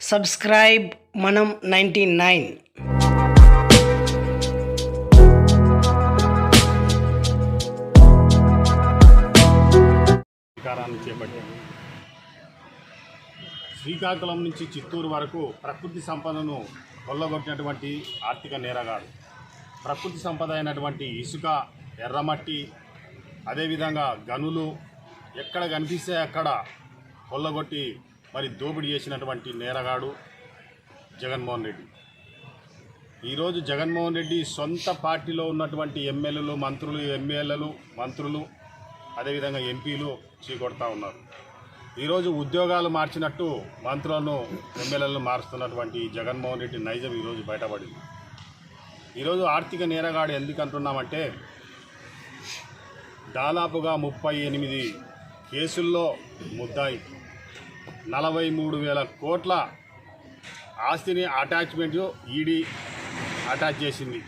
Subscribe మనం ninety nine. అధికారాన్ని శ్రీకాకుళం నుంచి చిత్తూరు వరకు ప్రకృతి సంపదను కొల్లగొట్టినటువంటి ఆర్థిక నేరగాడు. ప్రకృతి సంపద అయినటువంటి ఇసుక ఎర్రమట్టి అదేవిధంగా గనులు ఎక్కడ కనిపిస్తే అక్కడ కొల్లగొట్టి మరి దోపిడీ చేసినటువంటి నేరగాడు జగన్మోహన్ రెడ్డి. ఈరోజు జగన్మోహన్ రెడ్డి సొంత పార్టీలో ఉన్నటువంటి ఎమ్మెల్యేలు మంత్రులు ఎమ్మెల్యేలు మంత్రులు అదేవిధంగా ఎంపీలు చీకొడతా ఉన్నారు. ఈరోజు ఉద్యోగాలు మార్చినట్టు మంత్రులను ఎమ్మెల్యేలను మారుస్తున్నటువంటి జగన్మోహన్ రెడ్డి నైజం ఈరోజు బయటపడింది. ఈరోజు ఆర్థిక నేరగాడు ఎందుకు అంటున్నామంటే దాదాపుగా ముప్పై ఎనిమిది కేసుల్లో ముద్దాయి. నలభై మూడు వేల కోట్ల ఆస్తిని అటాచ్మెంట్ ఈడీ అటాచ్ చేసింది.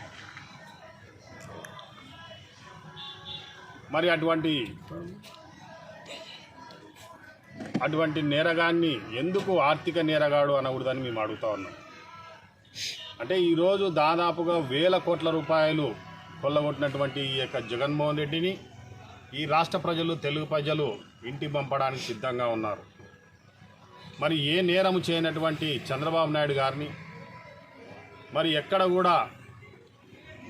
మరి అటువంటి అటువంటి నేరగాన్ని ఎందుకు ఆర్థిక నేరగాడు అనకూడదని మేము అడుగుతా ఉన్నాం. అంటే ఈరోజు దాదాపుగా వేల కోట్ల రూపాయలు కొల్లగొట్టినటువంటి ఈ యొక్క జగన్మోహన్ రెడ్డిని ఈ రాష్ట్ర ప్రజలు తెలుగు ప్రజలు ఇంటి పంపడానికి సిద్ధంగా ఉన్నారు. మరి ఏ నేరము చేయనటువంటి చంద్రబాబు నాయుడు గారిని మరి ఎక్కడ కూడా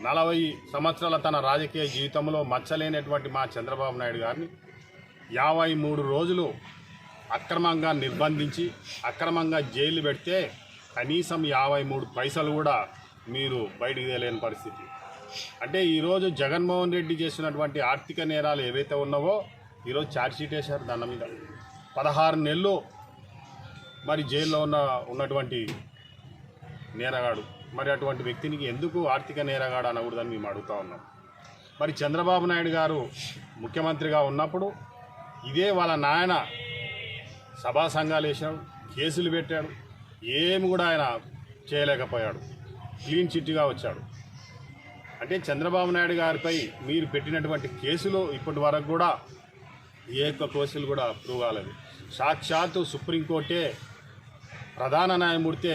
నలభై సంవత్సరాల తన రాజకీయ జీవితంలో మచ్చలేనటువంటి మా చంద్రబాబు నాయుడు గారిని యాభై మూడు రోజులు అక్రమంగా నిర్బంధించి అక్రమంగా జైలు పెడితే కనీసం యాభై మూడు పైసలు కూడా మీరు బయటికి తేలేని పరిస్థితి. అంటే ఈరోజు జగన్మోహన్ రెడ్డి చేసినటువంటి ఆర్థిక నేరాలు ఏవైతే ఉన్నావో ఈరోజు ఛార్జ్షీట్ వేశారు దాని మీద. పదహారు నెలలు మరి జైల్లో ఉన్న ఉన్నటువంటి నేరగాడు. మరి అటువంటి వ్యక్తినికి ఎందుకు ఆర్థిక నేరగాడు అనకూడదని మేము అడుగుతా ఉన్నాం. మరి చంద్రబాబు నాయుడు గారు ముఖ్యమంత్రిగా ఉన్నప్పుడు ఇదే వాళ్ళ నాయన సభా సంఘాలు వేసాడు కేసులు పెట్టాడు ఏమి కూడా ఆయన చేయలేకపోయాడు. క్లీన్ చిట్గా వచ్చాడు. అంటే చంద్రబాబు నాయుడు గారిపై మీరు పెట్టినటువంటి కేసులు ఇప్పటి వరకు కూడా ఏ ఒక్క కేసులు కూడా ప్రూవ్ కాలేదు. సాక్షాత్తు సుప్రీంకోర్టే ప్రధాన న్యాయమూర్తే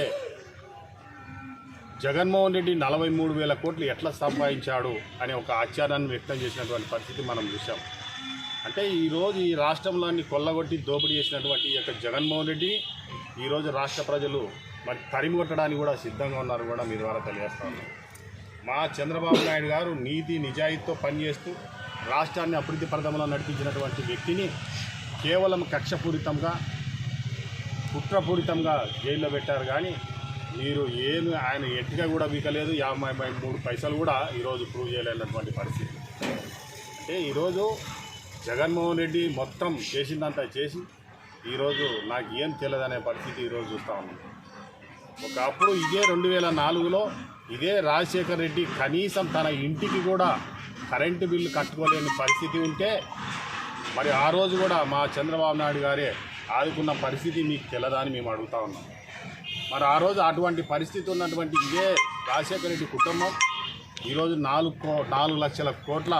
జగన్మోహన్ రెడ్డి నలభై మూడు వేల కోట్లు ఎట్లా సంపాదించాడు అనే ఒక ఆశ్చర్యాన్ని వ్యక్తం చేసినటువంటి పరిస్థితి మనం చూసాం అంటే ఈరోజు ఈ రాష్ట్రంలోని కొల్లగొట్టి దోపిడీ చేసినటువంటి ఈ యొక్క జగన్మోహన్ రెడ్డి ఈరోజు రాష్ట్ర ప్రజలు మరి తరిమికొట్టడానికి కూడా సిద్ధంగా ఉన్నారు కూడా మీ ద్వారా తెలియజేస్తా ఉన్నాం. మా చంద్రబాబు నాయుడు గారు నీతి నిజాయితీతో పనిచేస్తూ రాష్ట్రాన్ని అభివృద్ధి పథంలో నడిపించినటువంటి వ్యక్తిని కేవలం కక్షపూరితంగా కుట్రపూరితంగా జైల్లో పెట్టారు కానీ మీరు ఏమి ఆయన ఎట్టిగా కూడా వీకలేదు. యాభై మూడు పైసలు కూడా ఈరోజు ప్రూవ్ చేయలేనటువంటి పరిస్థితి. అంటే ఈరోజు జగన్మోహన్ రెడ్డి మొత్తం చేసిందంతా చేసి ఈరోజు నాకు ఏం తెలియదనే పరిస్థితి ఈరోజు చూస్తూ ఉంది ఒకప్పుడు ఇదే రెండు వేల నాలుగులో ఇదే రాజశేఖర్ రెడ్డి కనీసం తన ఇంటికి కూడా కరెంటు బిల్లు కట్టుకోలేని పరిస్థితి ఉంటే మరి ఆ రోజు కూడా మా చంద్రబాబు నాయుడు గారే ఆదుకున్న పరిస్థితి మీకు తెలదా మేము అడుగుతా ఉన్నాం. మరి ఆ రోజు అటువంటి పరిస్థితి ఉన్నటువంటి ఇదే రాజశేఖర రెడ్డి కుటుంబం ఈరోజు నాలుగు కో నాలుగు లక్షల కోట్ల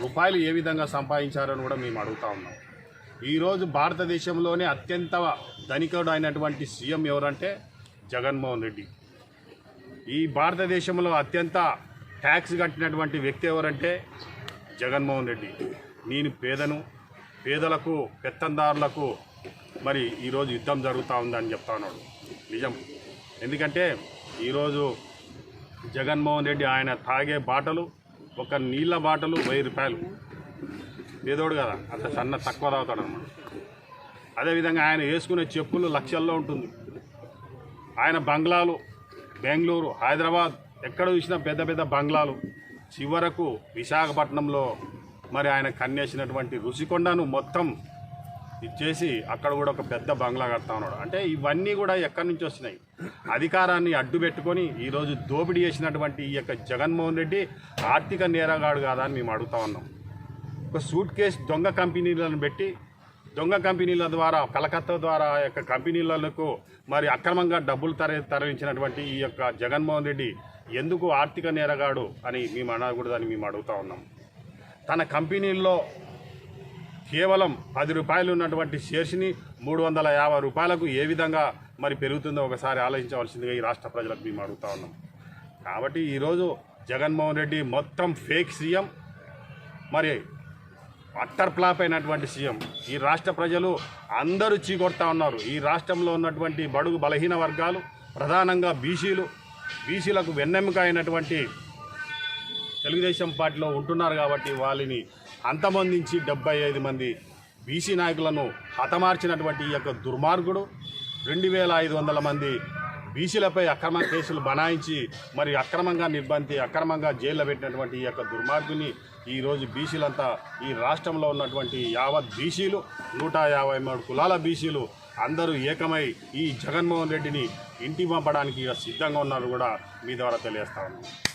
రూపాయలు ఏ విధంగా సంపాదించారని కూడా మేము అడుగుతా ఉన్నాం. ఈరోజు భారతదేశంలోనే అత్యంత ధనికుడు అయినటువంటి సీఎం ఎవరంటే జగన్మోహన్ రెడ్డి. ఈ భారతదేశంలో అత్యంత ట్యాక్స్ కట్టినటువంటి వ్యక్తి ఎవరంటే జగన్మోహన్ రెడ్డి. నేను పేదను పేదలకు పెత్తందారులకు మరి ఈరోజు యుద్ధం జరుగుతూ ఉందని చెప్తా ఉన్నాడు. నిజం. ఎందుకంటే ఈరోజు జగన్మోహన్ రెడ్డి ఆయన తాగే బాటలు ఒక నీళ్ళ బాటలు వెయ్యి రూపాయలు. పేదోడు కదా అంత సన్న తక్కువ తాగుతాడు అనమాట అదేవిధంగా ఆయన వేసుకునే చెప్పులు లక్షల్లో ఉంటుంది. ఆయన బంగ్లాలు బెంగళూరు హైదరాబాద్ ఎక్కడ చూసినా పెద్ద పెద్ద బంగ్లాలు. చివరకు విశాఖపట్నంలో మరి ఆయన కన్నేసినటువంటి రుషికొండను మొత్తం ఇచ్చేసి అక్కడ కూడా ఒక పెద్ద బంగ్లా కడతా ఉన్నాడు. అంటే ఇవన్నీ కూడా ఎక్కడి నుంచి వస్తున్నాయి? అధికారాన్ని అడ్డు పెట్టుకొని ఈరోజు దోపిడీ చేసినటువంటి ఈ యొక్క జగన్మోహన్ రెడ్డి ఆర్థిక నేరగాడు కాదా అని మేము అడుగుతా ఉన్నాం. ఒక సూట్ కేస్ దొంగ కంపెనీలను పెట్టి దొంగ కంపెనీల ద్వారా కలకత్తా ద్వారా ఆ యొక్క కంపెనీలకు మరి అక్రమంగా డబ్బులు తర తరలించినటువంటి ఈ యొక్క జగన్మోహన్ రెడ్డి ఎందుకు ఆర్థిక నేరగాడు అని మేము అనకూడదని మేము అడుగుతా ఉన్నాం. తన కంపెనీల్లో కేవలం పది రూపాయలు ఉన్నటువంటి షేర్స్ని మూడు వందల యాభై రూపాయలకు ఏ విధంగా మరి పెరుగుతుందో ఒకసారి ఆలోచించవలసిందిగా ఈ రాష్ట్ర ప్రజలకు మేము అడుగుతా ఉన్నాం. కాబట్టి ఈరోజు జగన్మోహన్ రెడ్డి మొత్తం ఫేక్ సీఎం మరి అట్టర్ ఫ్లాప్ అయినటువంటి సీఎం. ఈ రాష్ట్ర ప్రజలు అందరూ చీకొడతా ఉన్నారు. ఈ రాష్ట్రంలో ఉన్నటువంటి బడుగు బలహీన వర్గాలు ప్రధానంగా బీసీలు బీసీలకు వెన్నెముక అయినటువంటి తెలుగుదేశం పార్టీలో ఉంటున్నారు కాబట్టి వాళ్ళని అంతమొందించి డెబ్బై ఐదు మంది బీసీ నాయకులను హతమార్చినటువంటి ఈ యొక్క దుర్మార్గుడు రెండు వేల ఐదు వందల మంది బీసీలపై అక్రమ కేసులు బనాయించి మరి అక్రమంగా నిర్బంధి అక్రమంగా జైల్లో పెట్టినటువంటి ఈ యొక్క దుర్మార్గుని ఈరోజు బీసీలంతా ఈ రాష్ట్రంలో ఉన్నటువంటి యావత్ బీసీలు నూట యాభై మూడు కులాల బీసీలు అందరూ ఏకమై ఈ జగన్మోహన్ రెడ్డిని ఇంటి పంపడానికి సిద్ధంగా ఉన్నారు కూడా మీ ద్వారా తెలియజేస్తా ఉన్నాను